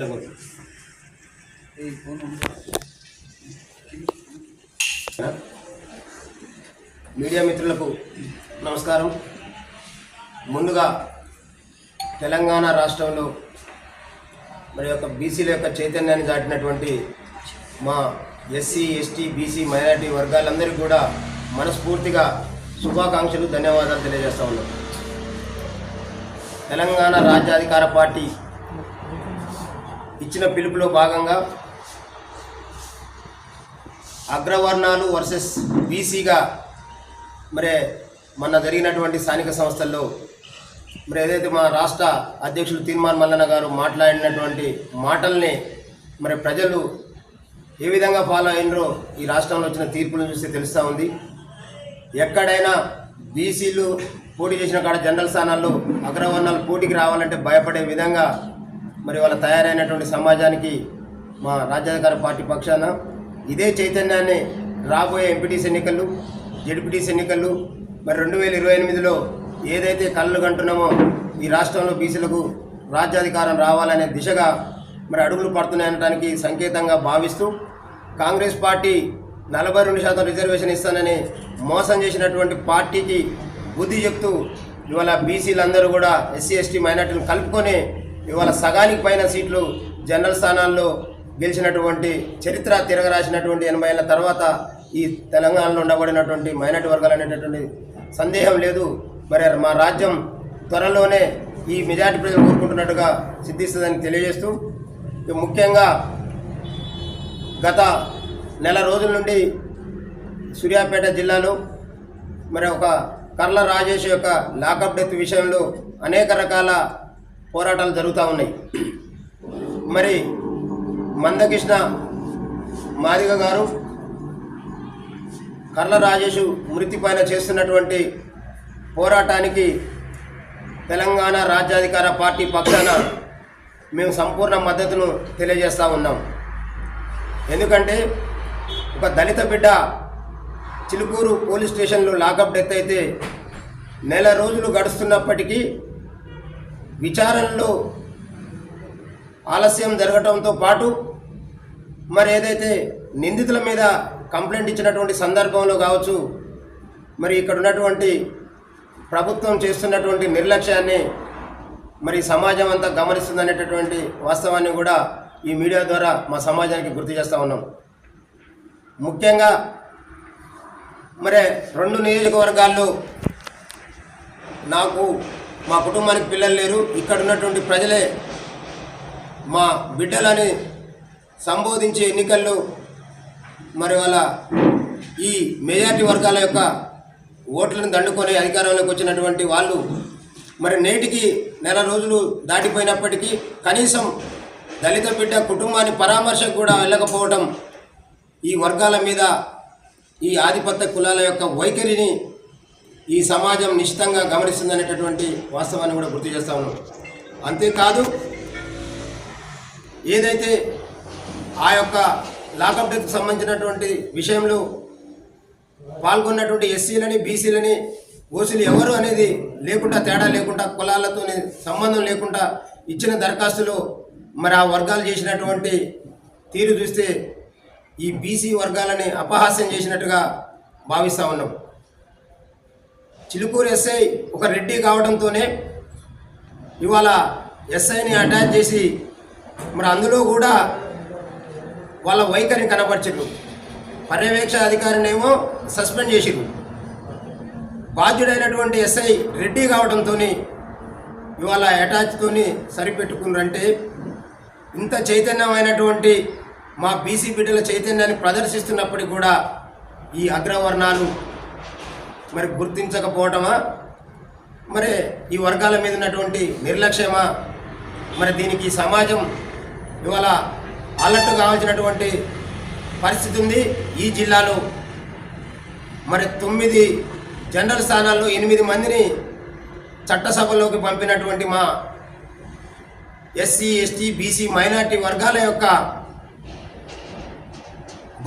ఇష్టం మీడియా మిత్రులకు నమస్కారం. ముందుగా తెలంగాణ రాష్ట్రంలో మరి యొక్క బీసీల యొక్క చైతన్యాన్ని దాటినటువంటి మా ఎస్సీ ఎస్టీ బీసీ మైనారిటీ వర్గాలందరికీ కూడా మనస్ఫూర్తిగా శుభాకాంక్షలు ధన్యవాదాలు తెలియజేస్తా ఉన్నాం. తెలంగాణ రాజ్యాధికార పార్టీ ఇచ్చిన పిలుపులో భాగంగా అగ్రవర్ణాలు వర్సెస్ బీసీగా మరి మొన్న జరిగినటువంటి స్థానిక సంస్థల్లో మరి ఏదైతే మా రాష్ట్ర అధ్యక్షులు తీర్మాన్ మల్లన్న గారు మాట్లాడినటువంటి మాటల్ని మరి ప్రజలు ఏ విధంగా ఫాలో అయినరో ఈ రాష్ట్రంలో వచ్చిన తీర్పులను చూస్తే తెలుస్తూ ఉంది. ఎక్కడైనా బీసీలు పోటీ చేసిన కాడ జనరల్ స్థానాల్లో అగ్రవర్ణాలు పోటీకి రావాలంటే భయపడే విధంగా మరి వాళ్ళ తయారైనటువంటి సమాజానికి మా రాజ్యాధికార పార్టీ పక్షాన ఇదే చైతన్యాన్ని రాబోయే ఎంపీటీసీ ఎన్నికలు జడ్పీటీసీ ఎన్నికలు మరి రెండు వేల ఇరవై ఎనిమిదిలో ఏదైతే కళ్ళు కంటున్నామో ఈ రాష్ట్రంలో బీసీలకు రాజ్యాధికారం రావాలనే దిశగా మరి అడుగులు పడుతున్నాయనడానికి సంకేతంగా భావిస్తూ కాంగ్రెస్ పార్టీ నలభై రెండు శాతం రిజర్వేషన్ ఇస్తానని మోసం చేసినటువంటి పార్టీకి బుద్ధి చెప్తూ ఇవాళ బీసీలందరూ కూడా ఎస్సీ ఎస్టీ మైనార్టీలు కలుపుకొని ఇవాళ సగానికి పైన సీట్లు జనరల్ స్థానాల్లో గెలిచినటువంటి చరిత్ర తిరగరాసినటువంటి ఎనభై ఏళ్ళ తర్వాత ఈ తెలంగాణలో ఉండబడినటువంటి మైనార్టీ వర్గాలు అనేటటువంటి సందేహం లేదు. మరి మా రాజ్యం త్వరలోనే ఈ మెజార్టీ ప్రజలు కోరుకుంటున్నట్టుగా సిద్ధిస్తుందని తెలియజేస్తూ ముఖ్యంగా గత నెల రోజుల నుండి సూర్యాపేట జిల్లాలో మరి ఒక కర్ల రాజేష్ యొక్క లాకప్ డెత్ విషయంలో అనేక రకాల పోరాటాలు జరుగుతూ ఉన్నాయి. మరి మందకృష్ణ మాదిగ గారు కర్ల రాజేషు మృతి పైన చేస్తున్నటువంటి పోరాటానికి తెలంగాణ రాజ్యాధికార పార్టీ పక్షాన మేము సంపూర్ణ మద్దతును తెలియజేస్తూ ఉన్నాం. ఎందుకంటే ఒక దళిత బిడ్డ చిలుకూరు పోలీస్ స్టేషన్లో లాకప్ డెత్ అయితే నెల రోజులు గడుస్తున్నప్పటికీ విచారణలో ఆలస్యం జరగటంతో పాటు మరి ఏదైతే నిందితుల మీద కంప్లైంట్ ఇచ్చినటువంటి సందర్భంలో కావచ్చు మరి ఇక్కడ ఉన్నటువంటి ప్రభుత్వం చేస్తున్నటువంటి నిర్లక్ష్యాన్ని మరి సమాజం అంతా గమనిస్తుంది అనేటటువంటి వాస్తవాన్ని కూడా ఈ మీడియా ద్వారా మా సమాజానికి గుర్తు చేస్తూ ఉన్నాం. ముఖ్యంగా మరి రెండు నియోజకవర్గాల్లో నాకు మా కుటుంబానికి పిల్లలు లేరు. ఇక్కడ ఉన్నటువంటి ప్రజలే మా బిడ్డలని సంబోధించే ఎన్నికల్లో మరి వాళ్ళ ఈ మెజార్టీ వర్గాల యొక్క ఓట్లను దండుకొని అధికారంలోకి వచ్చినటువంటి వాళ్ళు మరి నేటికి నెల రోజులు దాటిపోయినప్పటికీ కనీసం దళిత బిడ్డ కుటుంబాన్ని పరామర్శకు కూడా వెళ్ళకపోవడం ఈ వర్గాల మీద ఈ ఆధిపత్య కులాల యొక్క వైఖరిని ఈ సమాజం నిశ్చితంగా గమనిస్తుందనేటటువంటి వాస్తవాన్ని కూడా గుర్తు చేస్తా ఉన్నాం. అంతేకాదు ఏదైతే ఆ యొక్క లాకప్ డెత్కి సంబంధించినటువంటి విషయంలో పాల్గొన్నటువంటి ఎస్సీలని బీసీలని ఓసీలు ఎవరు అనేది లేకుండా తేడా లేకుండా కులాలతో సంబంధం లేకుండా ఇచ్చిన దరఖాస్తులో మరి ఆ వర్గాలు చేసినటువంటి తీరు చూస్తే ఈ బీసీ వర్గాలని అపహాస్యం చేసినట్టుగా భావిస్తూ ఉన్నాం. చిలుకూరు ఎస్ఐ ఒక రెడ్డి కావడంతోనే ఇవాళ ఎస్ఐని అటాచ్ చేసి మరి అందులో కూడా వాళ్ళ వైఖరిని కనపరిచారు పర్యవేక్ష అధికారినేమో సస్పెండ్ చేసిరు బాధ్యుడైనటువంటి ఎస్ఐ రెడ్డి కావడంతో ఇవాళ అటాచ్తోని సరిపెట్టుకున్నారంటే ఇంత చైతన్యమైనటువంటి మా బీసీ బిడ్డల చైతన్యాన్ని ప్రదర్శిస్తున్నప్పటికీ కూడా ఈ అగ్రవర్ణాలు మరి గుర్తించకపోవటమా? మరి ఈ వర్గాల మీద ఉన్నటువంటి నిర్లక్ష్యమా? మరి దీనికి సమాజం ఇవాళ అలర్ట్ కావాల్సినటువంటి పరిస్థితి ఉంది ఈ జిల్లాలో. మరి తొమ్మిది జనరల్ స్థానాల్లో ఎనిమిది మందిని చట్టసభలోకి పంపినటువంటి మా ఎస్సీ ఎస్టీ బీసీ మైనార్టీ వర్గాల యొక్క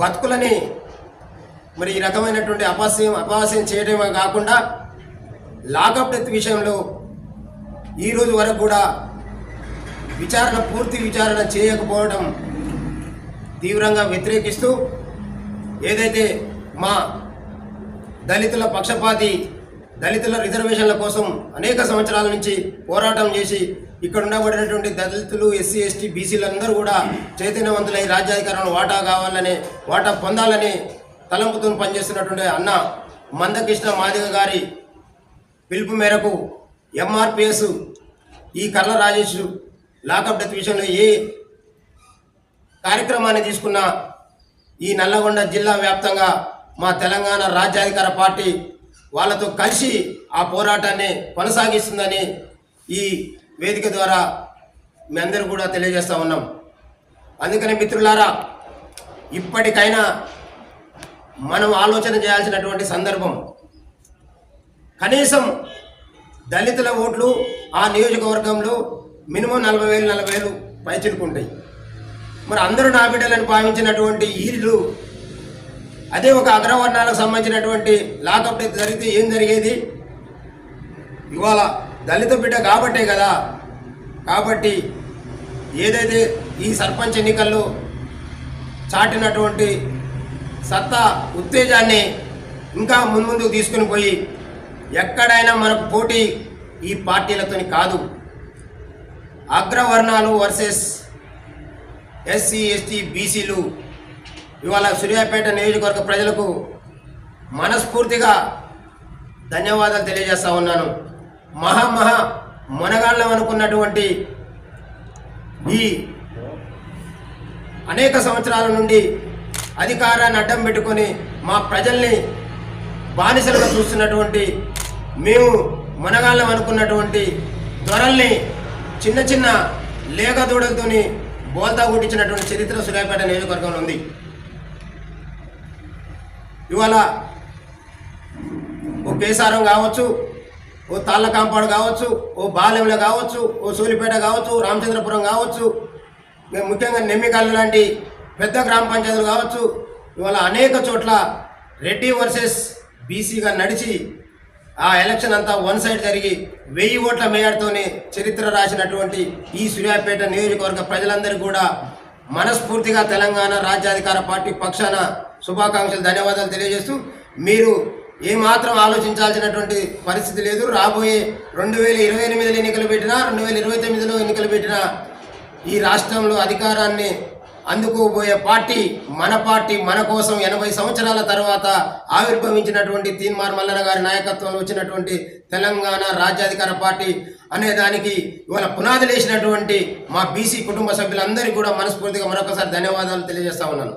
బతుకులని మరి ఈ రకమైనటువంటి అపహాస్యం అపహాస్యం చేయడమే కాకుండా లాకప్ డెత్ విషయంలో ఈ రోజు వరకు కూడా విచారణ పూర్తి విచారణ చేయకపోవడం తీవ్రంగా వ్యతిరేకిస్తూ ఏదైతే మా దళితుల పక్షపాతి దళితుల రిజర్వేషన్ల కోసం అనేక సంవత్సరాల నుంచి పోరాటం చేసి ఇక్కడ ఉండబడినటువంటి దళితులు ఎస్సీ ఎస్టీ బీసీలందరూ కూడా చైతన్యవంతులై రాజ్యాధికారంలో వాటా కావాలని వాటా పొందాలని తలంపుతో పనిచేస్తున్నటువంటి అన్న మందకృష్ణ మాదిగ గారి పిలుపు మేరకు ఎంఆర్పిఎస్ ఈ కర్ల రాజేష్ లాకప్ డెత్ విషయంలో ఏ కార్యక్రమాన్ని తీసుకున్న ఈ నల్లగొండ జిల్లా వ్యాప్తంగా మా తెలంగాణ రాజ్యాధికార పార్టీ వాళ్ళతో కలిసి ఆ పోరాటాన్ని కొనసాగిస్తుందని ఈ వేదిక ద్వారా మీ అందరూ కూడా తెలియజేస్తా ఉన్నాం. అందుకని మిత్రులారా ఇప్పటికైనా మనం ఆలోచన చేయాల్సినటువంటి సందర్భం. కనీసం దళితుల ఓట్లు ఆ నియోజకవర్గంలో మినిమం నలభై వేలు నలభై వేలు పైచిలుకుంటాయి. మరి అందరూ నా బిడ్డలను భావించినటువంటి ఈరులు అదే ఒక అగ్రవర్ణాలకు సంబంధించినటువంటి లాకప్ డెత్ జరిగితే ఏం జరిగేది? ఇవాళ దళిత బిడ్డ కాబట్టే కదా. కాబట్టి ఏదైతే ఈ సర్పంచ్ ఎన్నికల్లో చాటినటువంటి సత్తా ఉత్తేజాన్ని ఇంకా మున్ముందుకు తీసుకుని పోయి ఎక్కడైనా మనకు పోటీ ఈ పార్టీలతోని కాదు. అగ్రవర్ణాలు వర్సెస్ ఎస్సీ ఎస్టీ బీసీలు ఇవాళ సూర్యాపేట నియోజకవర్గ ప్రజలకు మనస్ఫూర్తిగా ధన్యవాదాలు తెలియజేస్తా ఉన్నాను. మహా మహా మొనగాళ్ళం అనుకున్నటువంటి ఈ అనేక సంవత్సరాల నుండి అధికారాన్ని అడ్డం పెట్టుకొని మా ప్రజల్ని బానిసలుగా చూస్తున్నటువంటి మేము మనగాళ్ళం అనుకున్నటువంటి దొరల్ని చిన్న చిన్న లేఖ దూడలతోని బోల్తా కొట్టించినటువంటి చరిత్ర సూర్యాపేట నియోజకవర్గంలో ఉంది. ఇవాళ ఓ కేసారం కావచ్చు ఓ తాళ్ళ కాంపౌండ్ కావచ్చు ఓ బాలెంల కావచ్చు ఓ సూలిపేట కావచ్చు రామచంద్రపురం కావచ్చు ముఖ్యంగా నెమ్మికల్లు లాంటి పెద్ద గ్రామ పంచాయతీలు కావచ్చు ఇవాళ అనేక చోట్ల రెడ్డి వర్సెస్ బీసీగా నడిచి ఆ ఎలక్షన్ అంతా వన్ సైడ్ జరిగి వెయ్యి ఓట్ల మేయర్తోనే చరిత్ర రాసినటువంటి ఈ సూర్యాపేట నియోజకవర్గ ప్రజలందరికీ కూడా మనస్ఫూర్తిగా తెలంగాణ రాజ్యాధికార పార్టీ పక్షాన శుభాకాంక్షలు ధన్యవాదాలు తెలియజేస్తూ మీరు ఏమాత్రం ఆలోచించాల్సినటువంటి పరిస్థితి లేదు. రాబోయే రెండు వేల ఇరవై ఎనిమిదిలో ఎన్నికలు పెట్టినా రెండు వేల ఇరవై తొమ్మిదిలో ఎన్నికలు పెట్టినా ఈ రాష్ట్రంలో అధికారాన్ని అందుకోబోయే పార్టీ మన పార్టీ మన కోసం ఎనభై సంవత్సరాల తర్వాత ఆవిర్భవించినటువంటి తీన్మార్ మల్లన గారి నాయకత్వంలో వచ్చినటువంటి తెలంగాణ రాజ్యాధికార పార్టీ అనే దానికి ఇవాళ పునాదులు వేసినటువంటి మా బీసీ కుటుంబ సభ్యులందరికీ కూడా మనస్ఫూర్తిగా మరొకసారి ధన్యవాదాలు తెలియజేస్తా ఉన్నాను.